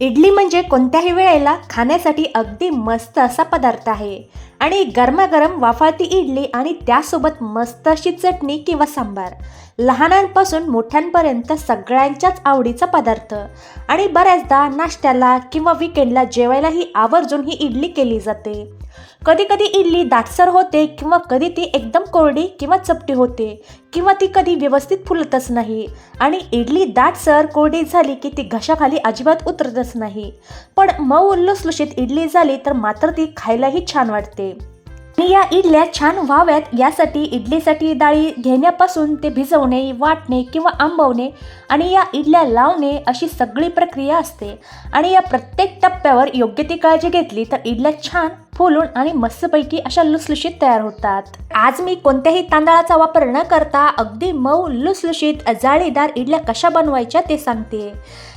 इडली म्हणजे कोणत्याही वेळेला खाण्यासाठी अगदी मस्त असा पदार्थ आहे. आणि गरमागरम वाफाळती इडली आणि त्यासोबत मस्त अशी चटणी किंवा सांबार. लहानांपासून मोठ्यांपर्यंत सगळ्यांच्याच आवडीचा पदार्थ. आणि बऱ्याचदा नाश्त्याला किंवा विकेंडला जेवायलाही आवर्जून ही इडली केली जाते. कधी कधी इडली दाटसर होते किंवा कधी ती एकदम कोरडी किंवा चपटी होते किंवा ती कधी व्यवस्थित फुलतच नाही. आणि इडली दाटसर कोरडी झाली की ती घशाखाली अजिबात उतरतच नाही. पण मऊ लुसलुशीत इडली झाली तर मात्र ती खायलाही छान वाटते. आणि या इडल्या छान व्हाव्यात यासाठी इडलीसाठी डाळी घेण्यापासून ते भिजवणे वाटणे किंवा आंबवणे आणि या इडल्या लावणे अशी सगळी प्रक्रिया असते. आणि या प्रत्येक टप्प्यावर योग्य ती काळजी घेतली तर इडल्या छान फुलून आणि मस्तपैकी अशा लुसलुशीत तयार होतात. आज मी कोणत्याही तांदळाचा वापर न करता अगदी मऊ लुसलुशीत जाळीदार इडल्या कशा बनवायच्या ते सांगते.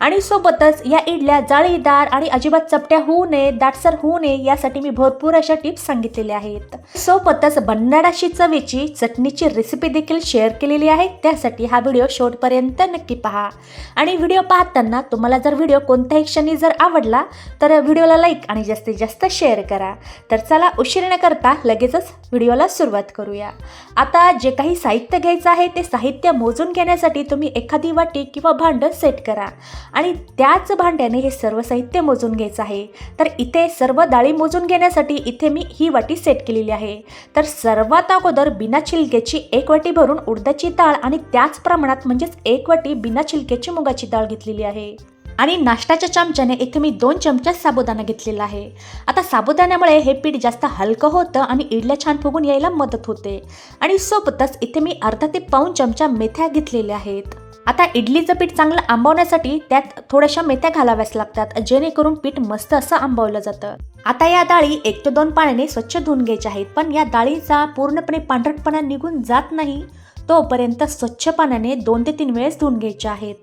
आणि सोबतच या इडल्या जाळीदार आणि अजिबात चपट्या होऊ नये दाटसर होऊ नये यासाठी मी भरपूर अशा टिप्स सांगितलेल्या आहेत. सोबतच भन्नाडाशी चवीची चटणीची रेसिपी देखील शेअर केलेली आहे. त्यासाठी हा व्हिडिओ शेवटपर्यंत नक्की पहा. आणि व्हिडिओ पाहताना तुम्हाला जर व्हिडिओ कोणत्याही क्षणी जर आवडला तर व्हिडिओला लाईक आणि जास्तीत जास्त शेअर करा. तर चला उशीर न करता लगेचच व्हिडिओला सुरुवात करूया. आता जे काही साहित्य घ्यायचं आहे ते साहित्य मोजून घेण्यासाठी तुम्ही एखादी वाटी किंवा भांडं सेट करा. आणि त्याच भांड्याने हे सर्व साहित्य मोजून घ्यायचं आहे. तर इथे सर्व डाळी मोजून घेण्यासाठी इथे मी ही वाटी सेट केलेली आहे. तर सर्वात अगोदर बिना छिलक्याची एक वाटी भरून उडदाची डाळ आणि त्याच प्रमाणात म्हणजेच एक वाटी बिना छिलक्याची मुगाची डाळ घेतलेली आहे. आणि नाश्त्याच्या चमच्याने इथे मी दोन चमचा साबुदाणा घेतलेला आहे. आता साबुदाण्यामुळे हे पीठ जास्त हलकं होतं आणि इडल्या छान फुगून यायला मदत होते. आणि सोबतच इथे मी अर्धा ते पाऊन चमचा मेथ्या घेतलेल्या आहेत. आता इडलीचं पीठ चांगलं आंबवण्यासाठी त्यात थोड्याशा मेथ्या घालाव्याच लागतात जेणेकरून पीठ मस्त असं आंबवलं जातं. आता या डाळी एक ते दोन पाण्याने स्वच्छ धुवून घ्यायच्या आहेत पण या डाळीचा पूर्णपणे पांढरटपणा निघून जात नाही तोपर्यंत स्वच्छ पाण्याने दोन ते तीन वेळेस धुवून घ्यायच्या आहेत.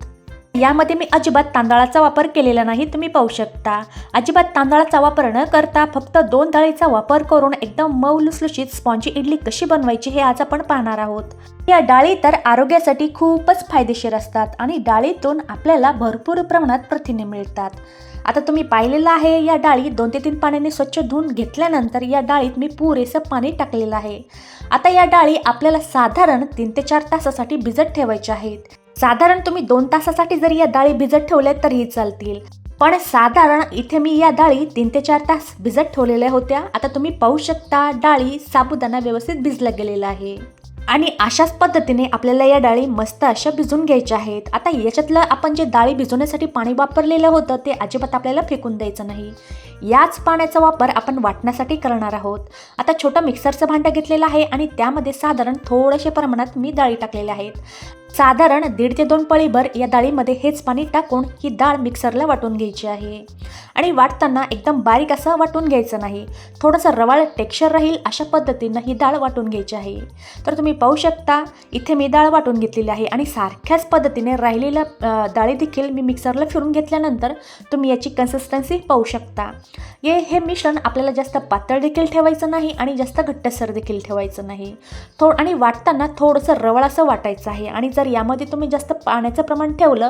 यामध्ये मी अजिबात तांदळाचा वापर केलेला नाही तुम्ही पाहू शकता. अजिबात तांदळाचा वापर न करता फक्त दोन डाळीचा वापर करून एकदम मऊ लुसलुशीत स्पॉन्जी इडली कशी बनवायची हे आज आपण पाहणार आहोत. या डाळी तर आरोग्यासाठी खूपच फायदेशीर असतात आणि डाळीतून आपल्याला भरपूर प्रमाणात प्रथिने मिळतात. आता तुम्ही पाहिलेलं आहे या डाळी दोन ते तीन पाण्याने स्वच्छ धुवून घेतल्यानंतर या डाळीत मी पुरेसं पाणी टाकलेलं आहे. आता या डाळी आपल्याला साधारण तीन ते चार तासासाठी भिजत ठेवायच्या आहेत. साधारण तुम्ही दोन तासासाठी जरी या डाळी भिजत ठेवल्या तरीही चालतील. पण साधारण इथे मी या डाळी तीन ते चार तास भिजत ठेवलेल्या होत्या. आता तुम्ही पाहू शकता डाळी साबुदाणा व्यवस्थित भिजला गेलेला आहे. आणि अशाच पद्धतीने आपल्याला या डाळी मस्त अशा भिजून घ्यायच्या आहेत. आता याच्यातलं आपण जे डाळी भिजवण्यासाठी पाणी वापरलेलं होतं ते अजिबात आपल्याला फेकून द्यायचं नाही. याच पाण्याचा वापर आपण वाटण्यासाठी करणार आहोत. आता छोटं मिक्सरचं भांडं घेतलेलं आहे आणि त्यामध्ये साधारण थोड्याशा प्रमाणात मी डाळी टाकलेल्या आहेत. साधारण दीड ते दोन पळीभर या डाळीमध्ये हेच पाणी टाकून ही डाळ मिक्सरला वाटून घ्यायची आहे. आणि वाटताना एकदम बारीक असं वाटून घ्यायचं नाही. थोडंसं रवाळ टेक्स्चर राहील अशा पद्धतीनं ही डाळ वाटून घ्यायची आहे. तर तुम्ही पाहू शकता इथे मी डाळ वाटून घेतलेली आहे आणि सारख्याच पद्धतीने राहिलेल्या डाळी देखील मी मिक्सरला फिरून घेतल्यानंतर तुम्ही याची कन्सिस्टन्सी पाहू शकता. ये हे मिश्रण आपल्याला जास्त पातळ देखील ठेवायचं नाही आणि जास्त घट्टसर देखील ठेवायचं नाही. थो आणि वाटताना थोडंसं रवळ असं वाटायचं आहे आणि जर यामध्ये तुम्ही जास्त पाण्याचं प्रमाण ठेवलं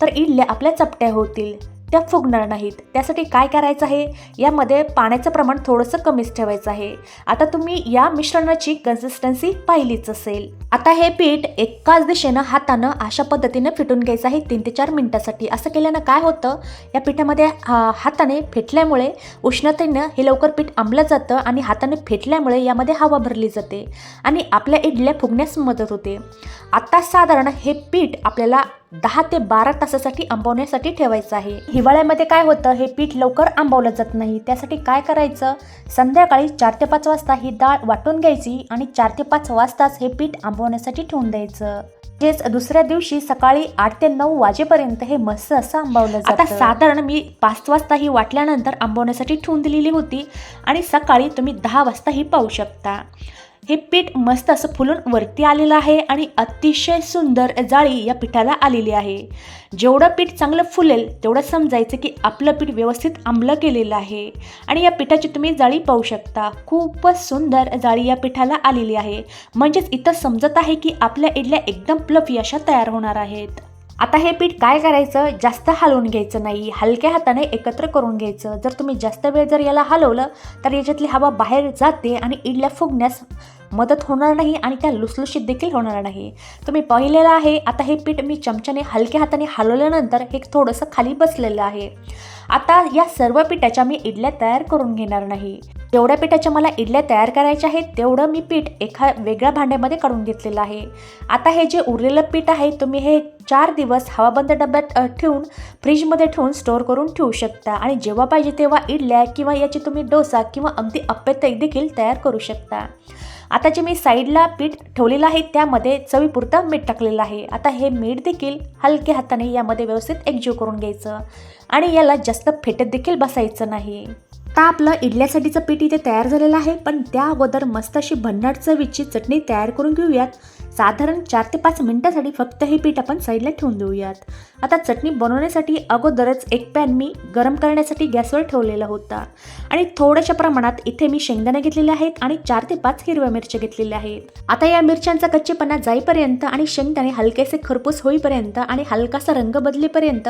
तर इडल्या आपल्या चपट्या होतील. त्या फुगणार नाहीत. त्यासाठी काय करायचं आहे? यामध्ये पाण्याचं प्रमाण थोडंसं कमीच ठेवायचं आहे. आता तुम्ही या मिश्रणाची कन्सिस्टन्सी पाहिलीच असेल. आता हे पीठ एकाच दिशेनं हातानं अशा पद्धतीनं फिटून घ्यायचं आहे. तीन ते चार मिनिटासाठी. असं केल्यानं काय होतं? या पिठामध्ये हा- हाताने फेटल्यामुळे उष्णतेनं हे लवकर पीठ आंबलं जातं आणि हाताने फेटल्यामुळे यामध्ये हवा भरली जाते आणि आपल्या इडल्या फुगण्यास मदत होते. आता साधारण हे पीठ आपल्याला दहा ते बारा तासासाठी आंबवण्यासाठी ठेवायचं आहे. हिवाळ्यामध्ये काय होतं? हे पीठ लवकर आंबवलं जात नाही. त्यासाठी काय करायचं? संध्याकाळी चार ते पाच वाजता ही डाळ वाटून घ्यायची आणि चार ते पाच वाजताच हे पीठ आंबवण्यासाठी ठेवून द्यायचं. म्हणजेच दुसऱ्या दिवशी सकाळी आठ ते नऊ वाजेपर्यंत हे मस्त असं आंबवलं जातं. आता साधारण मी पाच वाजता ही वाटल्यानंतर आंबवण्यासाठी ठेवून दिलेली होती आणि सकाळी तुम्ही दहा वाजता ही पाहू शकता. हे पीठ मस्त असं फुलून वरती आलेलं आहे आणि अतिशय सुंदर जाळी या पिठाला आलेली आहे. जेवढं पीठ चांगलं फुलेल तेवढं समजायचं की आपलं पीठ व्यवस्थित आंबलं केलेलं आहे. आणि या पिठाची तुम्ही जाळी पाहू शकता. खूपच सुंदर जाळी या पिठाला आलेली आहे. म्हणजेच इथं समजत आहे की आपल्या इडल्या एकदम प्लफी अशा तयार होणार आहेत. आता हे पीठ काय करायचं? जास्त हलवून घ्यायचं नाही. हलक्या हाताने एकत्र करून घ्यायचं. जर तुम्ही जास्त वेळ जर याला हलवलं तर याच्यातली हवा बाहेर जाते आणि इडल्या फुगण्यास मदत होणार नाही आणि त्या लुसलुशीत देखील होणार नाही. तुम्ही पाहिलेलं आहे. आता हे पीठ मी चमच्याने हलक्या हाताने हलवल्यानंतर हे थोडंसं खाली बसलेलं आहे. आता या सर्व पिठाच्या मी इडल्या तयार करून घेणार नाही. जेवढ्या पिठाच्या मला इडल्या तयार करायच्या आहेत तेवढं मी पीठ एका वेगळ्या भांड्यामध्ये काढून घेतलेलं आहे. आता हे जे उरलेलं पीठ आहे तुम्ही हे चार दिवस हवाबंद डब्यात ठेवून फ्रीजमध्ये ठेवून स्टोअर करून ठेवू शकता. आणि जेव्हा पाहिजे तेव्हा इडल्या किंवा याची तुम्ही डोसा किंवा अगदी अप्पे देखील तयार करू शकता. आता जे मी साईडला पीठ ठेवलेलं आहे त्यामध्ये चवीपुरतं मीठ टाकलेलं आहे. आता हे मीठ देखील हलक्या हाताने यामध्ये व्यवस्थित एकजीव करून घ्यायचं. आणि याला जास्त फेटत देखील बसायचं नाही. आता आपलं इडल्यासाठीचं पीठ इथे तयार झालेलं आहे पण त्या अगोदर मस्त अशी भन्नाट चवीची चटणी तयार करून घेऊयात. साधारण चार ते पाच मिनटासाठी फक्त हे पीठ आपण साईडला ठेवून देऊयात. आता चटणी बनवण्यासाठी अगोदरच एक पॅन मी गरम करण्यासाठी गॅसवर ठेवलेला होता. आणि थोड्याशा प्रमाणात इथे मी शेंगदाणे घेतलेले आहेत आणि चार ते पाच हिरव्या मिरच्या घेतलेल्या आहेत. आता या मिरच्यांचा कच्चेपणा जाईपर्यंत आणि शेंगदाणे हलकेसे खरपूस होईपर्यंत आणि हलकासा रंग बदलेपर्यंत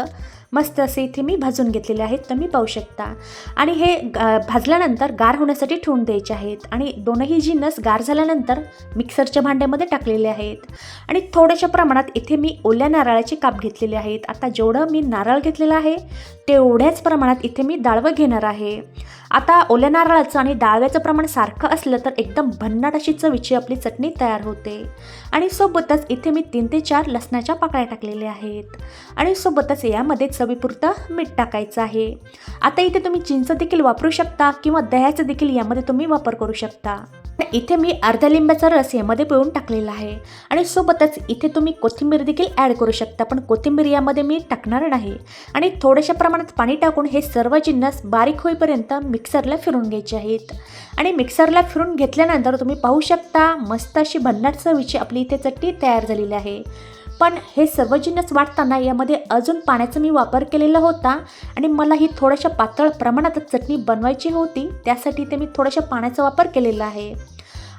मस्त असे इथे मी भाजून घेतलेले आहेत तुम्ही पाहू शकता. आणि हे ग- भाजल्यानंतर गार होण्यासाठी ठेवून द्यायचे आहेत. आणि दोनही जिन्नस गार झाल्यानंतर मिक्सरच्या भांड्यामध्ये टाकलेले आहेत. आणि थोड्याशा प्रमाणात इथे मी ओल्या नारळाचे काप घेतलेले आहेत. आता जेवढं मी नारळ घेतलेलं आहे तेवढ्याच प्रमाणात इथे मी डाळवं घेणार आहे. आता ओल्या नारळाचं आणि डाळव्याचं प्रमाण सारखं असलं तर एकदम भन्नाट अशी चवीची आपली चटणी तयार होते. आणि सोबतच इथे मी तीन ते चार लसणाच्या पाकळ्या टाकलेल्या आहेत. आणि सोबतच यामध्ये चवीपुरतं मीठ टाकायचं आहे. आता इथे तुम्ही चिंच देखील वापरू शकता किंवा दह्याचं देखील यामध्ये तुम्ही वापर करू शकता. इथे मी अर्धा लिंबाचा रस यामध्ये पिळून टाकलेला आहे. आणि सोबतच इथे तुम्ही कोथिंबीर देखील ॲड करू शकता पण कोथिंबीर यामध्ये मी टाकणार नाही. आणि थोड्याशा प्रमाणात पाणी टाकून हे सर्व जिन्नस बारीक होईपर्यंत मिक्सरला फिरून घ्यायचे आहेत. आणि मिक्सरला फिरून घेतल्यानंतर तुम्ही पाहू शकता मस्त अशी भन्नाट चवीची आपली इथे चटणी तयार झालेली आहे. पण हे सर्वजीनच वाटताना यामध्ये अजून पाण्याचा मी वापर केलेला होता आणि मला ही थोड्याशा पातळ प्रमाणात चटणी बनवायची होती त्यासाठी ते मी थोड्याशा पाण्याचा वापर केलेला आहे.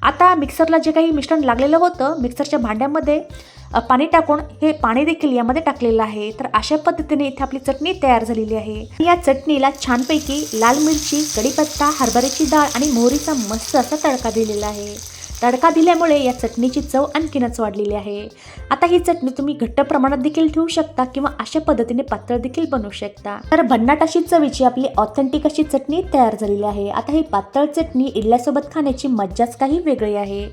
आता मिक्सरला जे काही मिश्रण लागलेलं होतं मिक्सरच्या भांड्यामध्ये पाणी टाकून हे पाणी देखील यामध्ये टाकलेलं आहे. तर अशा पद्धतीने इथे आपली चटणी तयार झालेली आहे. या चटणीला छानपैकी लाल मिरची कढीपत्ता हरभऱ्याची डाळ आणि मोहरीचा मस्त असा तडका दिलेला आहे. तडका दिल्यामुळे या चटणीची चव आणखीनच वाढलेली आहे. आता ही चटणी तुम्ही घट्ट प्रमाणात देखील ठेवू शकता किंवा अशा पद्धतीने पातळ देखील बनवू शकता. तर भन्नाट अशी चवीची आपली ऑथेंटिक अशी चटणी तयार झालेली आहे. आता ही पातळ चटणी इडल्यासोबत खाण्याची मज्जाच काही वेगळी आहे.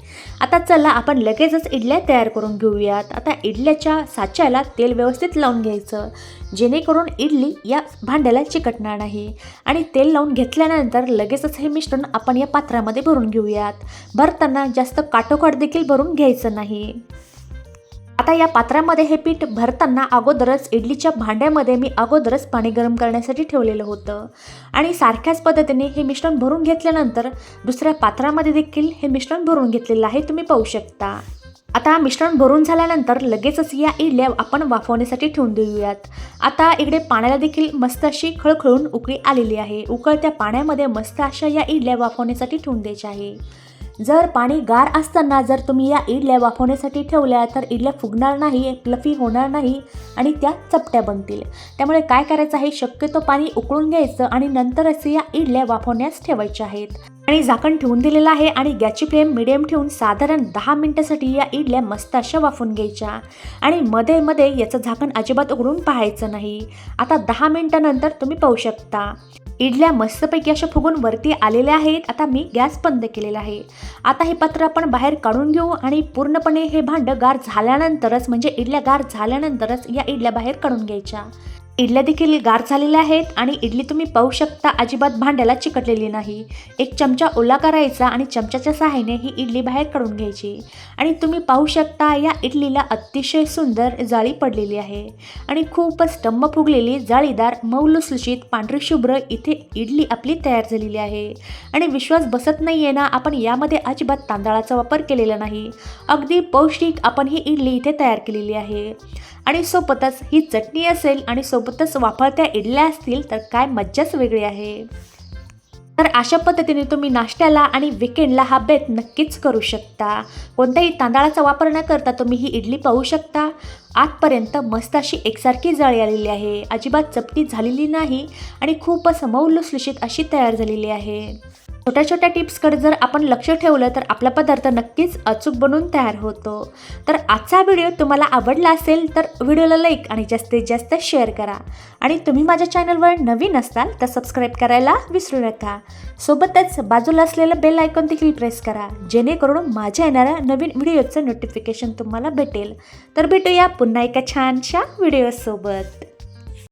आता चला आपण लगेचच इडल्या तयार करून घेऊयात. आता इडल्याच्या साच्याला तेल व्यवस्थित लावून घ्यायचं जेणेकरून इडली या भांड्याला चिकटणार नाही. आणि तेल लावून घेतल्यानंतर लगेचच हे मिश्रण आपण या पात्रामध्ये भरून घेऊयात. भरताना जास्त काटोकाट देखील भरून घ्यायचं नाही. आता या पात्रामध्ये हे पीठ भरताना अगोदरच इडलीच्या भांड्यामध्ये मी अगोदरच पाणी गरम करण्यासाठी ठेवलेलं होतं. आणि सारख्याच पद्धतीने हे मिश्रण भरून घेतल्यानंतर दुसऱ्या पात्रामध्ये देखील हे मिश्रण भरून घेतलेलं आहे तुम्ही पाहू शकता. आता मिश्रण भरून झाल्यानंतर लगेचच या इडल्या आपण वाफवण्यासाठी ठेवून देऊयात. आता इकडे पाण्याला देखील मस्त अशी खळखळून उकळी आलेली आहे. उकळत्या पाण्यामध्ये मस्त अशा या इडल्या वाफवण्यासाठी ठेवून द्यायच्या आहे. जर पाणी गार असताना जर तुम्ही या इडल्या वाफवण्यासाठी ठेवल्या तर इडल्या फुगणार नाही प्लफी होणार नाही आणि त्या चपट्या बनतील. त्यामुळे काय करायचं आहे? शक्यतो पाणी उकळून घ्यायचं आणि नंतरच या इडल्या वाफवण्यास ठेवायच्या आहेत. आणि झाकण ठेवून दिलेलं आहे आणि गॅसची फ्लेम मिडियम ठेवून साधारण दहा मिनटासाठी या इडल्या मस्त अशा वाफून घ्यायच्या. आणि मध्ये मध्ये याचं झाकण अजिबात उघडून पाहायचं नाही. आता दहा मिनटानंतर तुम्ही पाहू शकता. इडल्या मस्तपैकी अशा फुगून वरती आलेल्या आहेत. आता मी गॅस बंद केलेला आहे. आता हे पात्र आपण बाहेर काढून घेऊ आणि पूर्णपणे हे भांडं गार झाल्यानंतरच म्हणजे इडल्या गार झाल्यानंतरच या इडल्या बाहेर काढून घ्यायच्या. इडल्या देखील गार झालेल्या आहेत आणि इडली तुम्ही पाहू शकता अजिबात भांड्याला चिकटलेली नाही. एक चमचा ओला करायचा आणि चमच्याच्या सहाय्याने ही इडली बाहेर काढून घ्यायची. आणि तुम्ही पाहू शकता या इडलीला अतिशय सुंदर जाळी पडलेली आहे. आणि खूपच टम्म फुगलेली जाळीदार मऊ पांढरी शुभ्र इथे इडली आपली तयार झालेली आहे. आणि विश्वास बसत नाही आहे ना आपण यामध्ये अजिबात तांदळाचा वापर केलेला नाही. अगदी पौष्टिक आपण ही इडली इथे तयार केलेली आहे. आणि सोबतच ही चटणी असेल आणि सोबतच वाफळत्या इडल्या असतील तर काय मज्जाच वेगळी आहे. तर अशा पद्धतीने तुम्ही नाश्त्याला आणि विकेंडला हा बेत नक्कीच करू शकता. कोणत्याही तांदळाचा वापर न करता तुम्ही ही इडली पाहू शकता. आतपर्यंत मस्त अशी एकसारखी जाळी आलेली आहे. अजिबात चपटी झालेली नाही आणि खूपच मऊ लुसलुशीत अशी तयार झालेली आहे. छोट्या छोट्या टिप्सकडे जर आपण लक्ष ठेवलं तर आपला पदार्थ नक्कीच अचूक बनून तयार होतो. तर आजचा व्हिडिओ तुम्हाला आवडला असेल तर व्हिडिओला लाईक आणि जास्तीत जास्त शेअर करा. आणि तुम्ही माझ्या चॅनलवर नवीन असाल तर सबस्क्राईब करायला विसरू नका. सोबतच बाजूला असलेलं बेल आयकॉन देखील प्रेस करा जेणेकरून माझ्या येणाऱ्या नवीन व्हिडिओचं नोटिफिकेशन तुम्हाला भेटेल. तर भेटूया पुन्हा एका छानशा व्हिडिओसोबत.